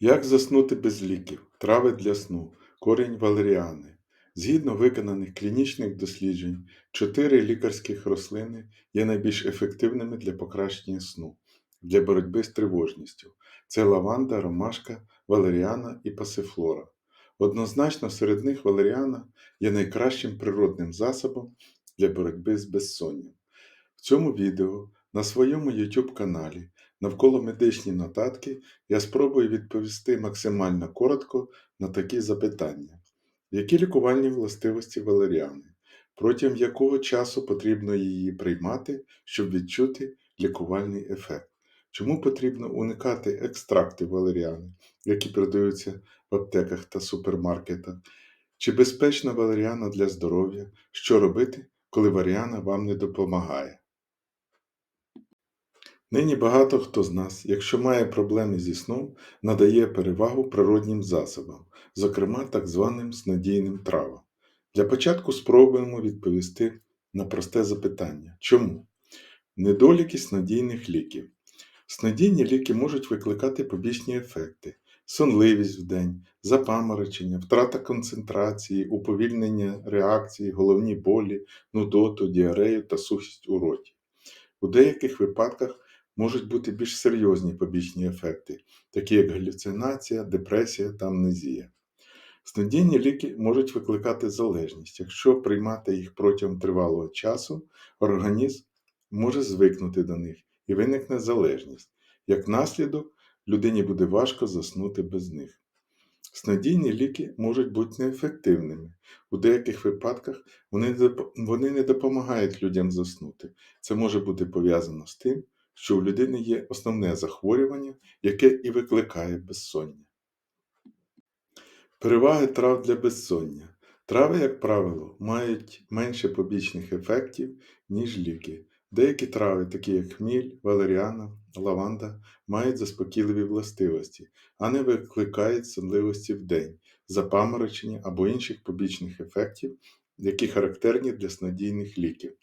Як заснути без ліків? Трави для сну. Корінь валеріани. Згідно виконаних клінічних досліджень, чотири лікарських рослини є найбільш ефективними для покращення сну, для боротьби з тривожністю. Це лаванда, ромашка, валеріана і пасифлора. Однозначно, серед них валеріана є найкращим природним засобом для боротьби з безсонням. В цьому відео на своєму YouTube каналі навколо медичні нотатки я спробую відповісти максимально коротко на такі запитання. Які лікувальні властивості валеріани? Протягом якого часу потрібно її приймати, щоб відчути лікувальний ефект? Чому потрібно уникати екстрактів валеріани, які продаються в аптеках та супермаркетах? Чи безпечна валеріана для здоров'я? Що робити, коли валеріана вам не допомагає? Нині багато хто з нас, якщо має проблеми зі сном, надає перевагу природнім засобам, зокрема так званим снодійним травам. Для початку спробуємо відповісти на просте запитання: чому? Недоліки снодійних ліків. Снодійні ліки можуть викликати побічні ефекти, сонливість вдень, запаморочення, втрата концентрації, уповільнення реакції, головні болі, нудоту, діарею та сухість у роті. У деяких випадках можуть бути більш серйозні побічні ефекти, такі як галюцинація, депресія та амнезія. Снодійні ліки можуть викликати залежність. Якщо приймати їх протягом тривалого часу, організм може звикнути до них і виникне залежність. Як наслідок, людині буде важко заснути без них. Снодійні ліки можуть бути неефективними. У деяких випадках вони, не допомагають людям заснути. Це може бути пов'язано з тим, що у людини є основне захворювання, яке і викликає безсоння. Переваги трав для безсоння. Трави, як правило, мають менше побічних ефектів, ніж ліки. Деякі трави, такі як хміль, валеріана, лаванда, мають заспокійливі властивості, а не викликають сонливості вдень, запаморочення або інших побічних ефектів, які характерні для снодійних ліків.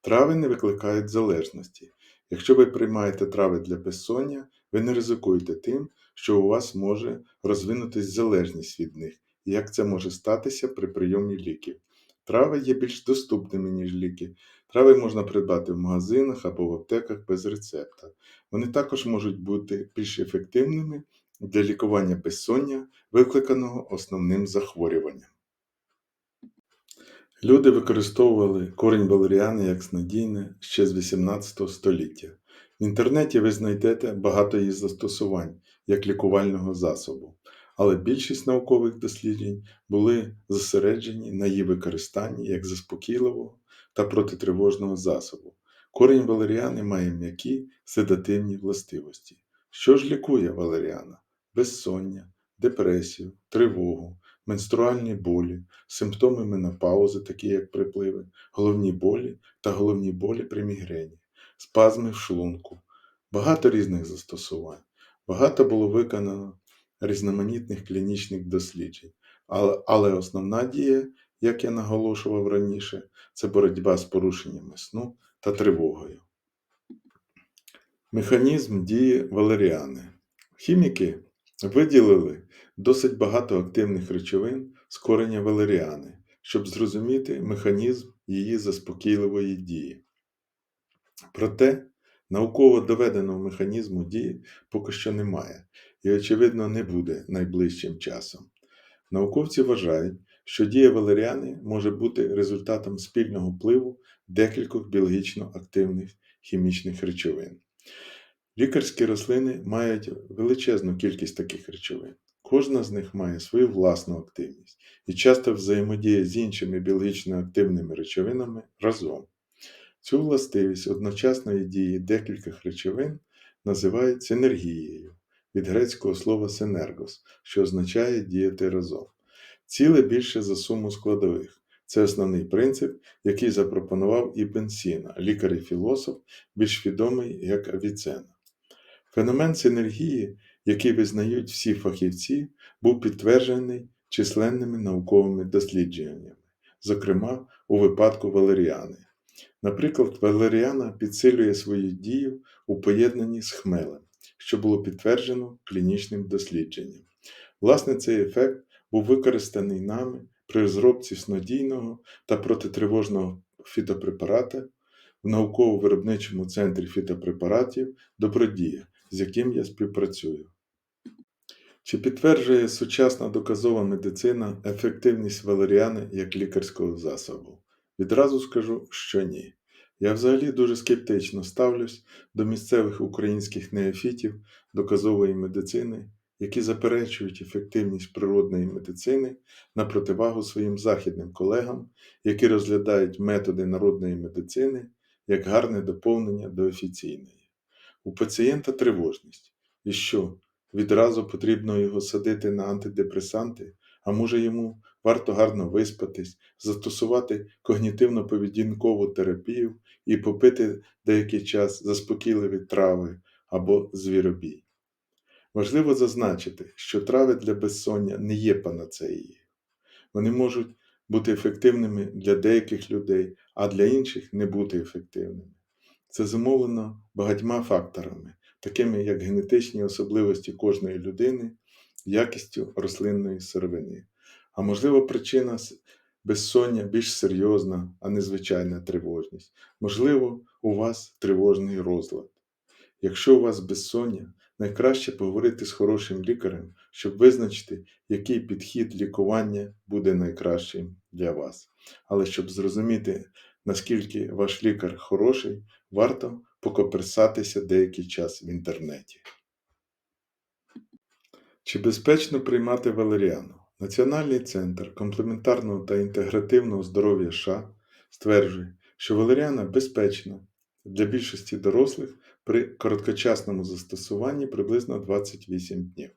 Трави не викликають залежності. Якщо ви приймаєте трави для безсоння, ви не ризикуєте тим, що у вас може розвинутись залежність від них, і як це може статися при прийомі ліків. Трави є більш доступними, ніж ліки. Трави можна придбати в магазинах або в аптеках без рецепта. Вони також можуть бути більш ефективними для лікування безсоння, викликаного основним захворюванням. Люди використовували корінь валеріани як снодійне ще з 18 століття. В інтернеті ви знайдете багато її застосувань як лікувального засобу, але більшість наукових досліджень були зосереджені на її використанні як заспокійливого та протитривожного засобу. Корінь валеріани має м'які седативні властивості. Що ж лікує валеріана? Безсоння, депресію, тривогу, менструальні болі, симптоми менопаузи, такі як припливи, головні болі та головні болі при мігрені, спазми в шлунку, багато різних застосувань. Багато було виконано різноманітних клінічних досліджень, але, але основна дія, як я наголошував раніше, це боротьба з порушеннями сну та тривогою. Механізм дії валеріани. Хіміки виділили досить багато активних речовин з кореня валеріани, щоб зрозуміти механізм її заспокійливої дії. Проте науково доведеного механізму дії поки що немає і, очевидно, не буде найближчим часом. Науковці вважають, що дія валеріани може бути результатом спільного впливу декількох біологічно активних хімічних речовин. Лікарські рослини мають величезну кількість таких речовин. Кожна з них має свою власну активність і часто взаємодіє з іншими біологічно активними речовинами разом. Цю властивість одночасної дії декількох речовин називають синергією від грецького слова синергос, що означає діяти разом. Ціле більше за суму складових. Це основний принцип, який запропонував Ібн Сіна, лікар і філософ, більш відомий як Авіцена. Феномен синергії, який визнають всі фахівці, був підтверджений численними науковими дослідженнями, зокрема у випадку валеріани. Наприклад, валеріана підсилює свою дію у поєднанні з хмелем, що було підтверджено клінічним дослідженням. Власне, цей ефект був використаний нами при розробці снодійного та протитривожного фітопрепарата в науково-виробничому центрі фітопрепаратів Добродія, з яким я співпрацюю. Чи підтверджує сучасна доказова медицина ефективність валеріани як лікарського засобу? Відразу скажу, що ні. Я взагалі дуже скептично ставлюсь до місцевих українських неофітів доказової медицини, які заперечують ефективність природної медицини на противагу своїм західним колегам, які розглядають методи народної медицини як гарне доповнення до офіційної. У пацієнта тривожність. І що? Відразу потрібно його садити на антидепресанти, а може йому варто гарно виспатись, застосувати когнітивно-поведінкову терапію і попити деякий час заспокійливі трави або звіробій. Важливо зазначити, що трави для безсоння не є панацеєю. Вони можуть бути ефективними для деяких людей, а для інших не бути ефективними. Це зумовлено багатьма факторами, такими як генетичні особливості кожної людини, якістю рослинної сировини. А можливо, причина безсоння більш серйозна, а не звичайна тривожність. Можливо, у вас тривожний розлад. Якщо у вас безсоння, найкраще поговорити з хорошим лікарем, щоб визначити, який підхід лікування буде найкращим для вас. Але щоб зрозуміти, наскільки ваш лікар хороший, варто покоперсатися деякий час в інтернеті. Чи безпечно приймати валеріану? Національний центр комплементарного та інтегративного здоров'я США стверджує, що валеріана безпечна для більшості дорослих при короткочасному застосуванні приблизно 28 днів.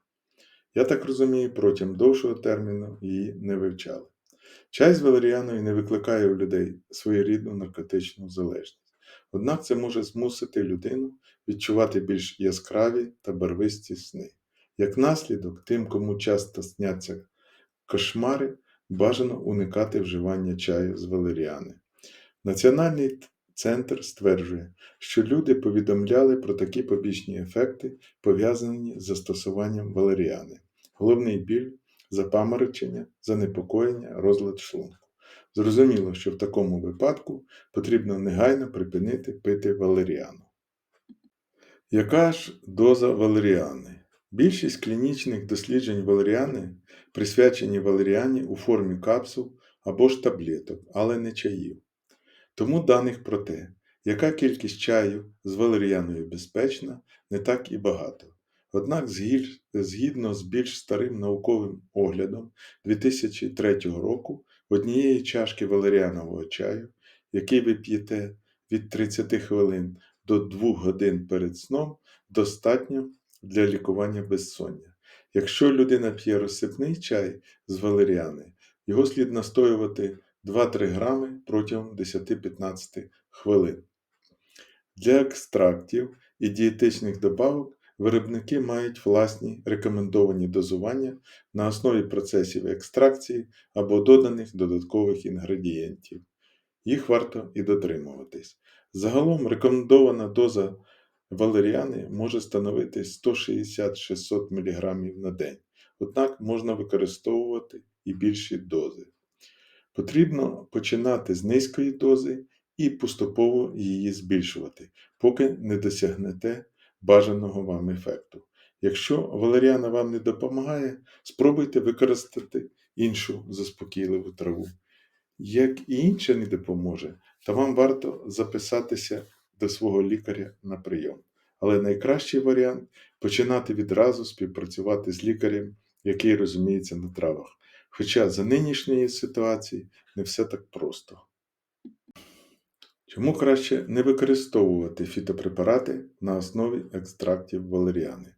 Я так розумію, протягом довшого терміну її не вивчали. Чай з валеріаною не викликає у людей своєрідну наркотичну залежність. Однак це може змусити людину відчувати більш яскраві та барвисті сни. Як наслідок, тим, кому часто сняться кошмари, бажано уникати вживання чаю з валеріани. Національний центр стверджує, що люди повідомляли про такі побічні ефекти, пов'язані з застосуванням валеріани. Головний біль, запаморочення, занепокоєння, розлад шлунку. Зрозуміло, що в такому випадку потрібно негайно припинити пити валеріану. Яка ж доза валеріани? Більшість клінічних досліджень валеріани присвячені валеріані у формі капсул або ж таблеток, але не чаїв. Тому даних про те, яка кількість чаю з валеріаною безпечна, не так і багато. Однак, згідно з більш старим науковим оглядом 2003 року, однієї чашки валеріанового чаю, який ви п'єте від 30 хвилин до 2 годин перед сном, достатньо для лікування безсоння. Якщо людина п'є розсипний чай з валеріани, його слід настоювати 2-3 грами протягом 10-15 хвилин. Для екстрактів і дієтичних добавок виробники мають власні рекомендовані дозування на основі процесів екстракції або доданих додаткових інгредієнтів. Їх варто і дотримуватись. Загалом рекомендована доза валеріани може становити 160-600 мг на день, однак можна використовувати і більші дози. Потрібно починати з низької дози і поступово її збільшувати, поки не досягнете бажаного вам ефекту. Якщо валеріана вам не допомагає, спробуйте використати іншу заспокійливу траву. Як і інше не допоможе, то вам варто записатися до свого лікаря на прийом. Але найкращий варіант починати відразу співпрацювати з лікарем, який розуміється на травах. Хоча за нинішньої ситуації не все так просто. Чому краще не використовувати фітопрепарати на основі екстрактів валеріани?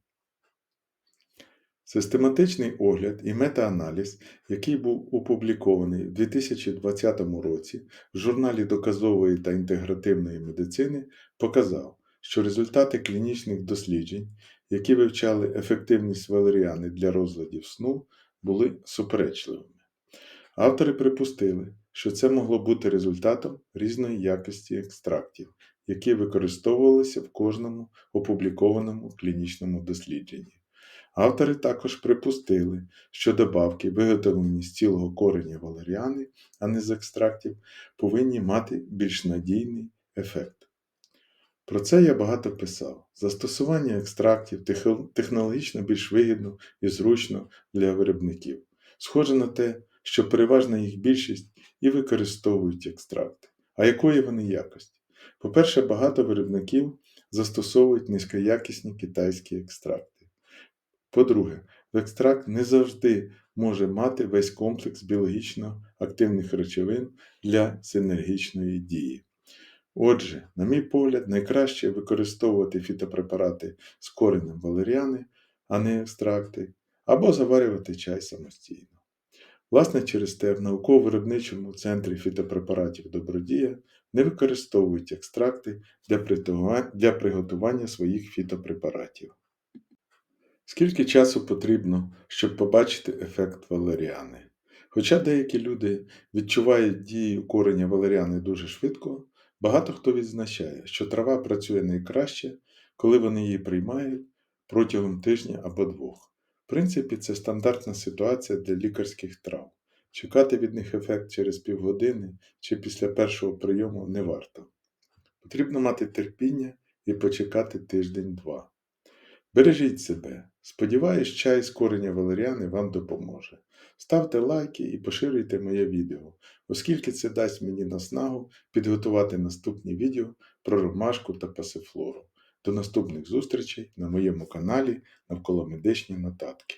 Систематичний огляд і метааналіз, який був опублікований у 2020 році в журналі доказової та інтегративної медицини, показав, що результати клінічних досліджень, які вивчали ефективність валеріани для розладів сну, були суперечливими. Автори припустили, що це могло бути результатом різної якості екстрактів, які використовувалися в кожному опублікованому клінічному дослідженні. Автори також припустили, що добавки, виготовлені з цілого кореня валеріани, а не з екстрактів, повинні мати більш надійний ефект. Про це я багато писав. Застосування екстрактів технологічно більш вигідно і зручно для виробників. Схоже на те, що переважна їх більшість і використовують екстракти. А якої вони якості? По-перше, багато виробників застосовують низькоякісні китайські екстракти. По-друге, екстракт не завжди може мати весь комплекс біологічно активних речовин для синергічної дії. Отже, на мій погляд, найкраще використовувати фітопрепарати з коренем валеріани, а не екстракти, або заварювати чай самостійно. Власне, через те в науково-виробничому центрі фітопрепаратів Добродія не використовують екстракти для приготування своїх фітопрепаратів. Скільки часу потрібно, щоб побачити ефект валеріани? Хоча деякі люди відчувають дію кореня валеріани дуже швидко, багато хто відзначає, що трава працює найкраще, коли вони її приймають протягом тижня або двох. В принципі, це стандартна ситуація для лікарських трав. Чекати від них ефект через півгодини чи після першого прийому не варто. Потрібно мати терпіння і почекати тиждень-два. Бережіть себе. Сподіваюсь, чай з кореня валеріани вам допоможе. Ставте лайки і поширюйте моє відео, оскільки це дасть мені наснагу підготувати наступні відео про ромашку та пасифлору. До наступних зустрічей на моєму каналі навколо медичні нотатки.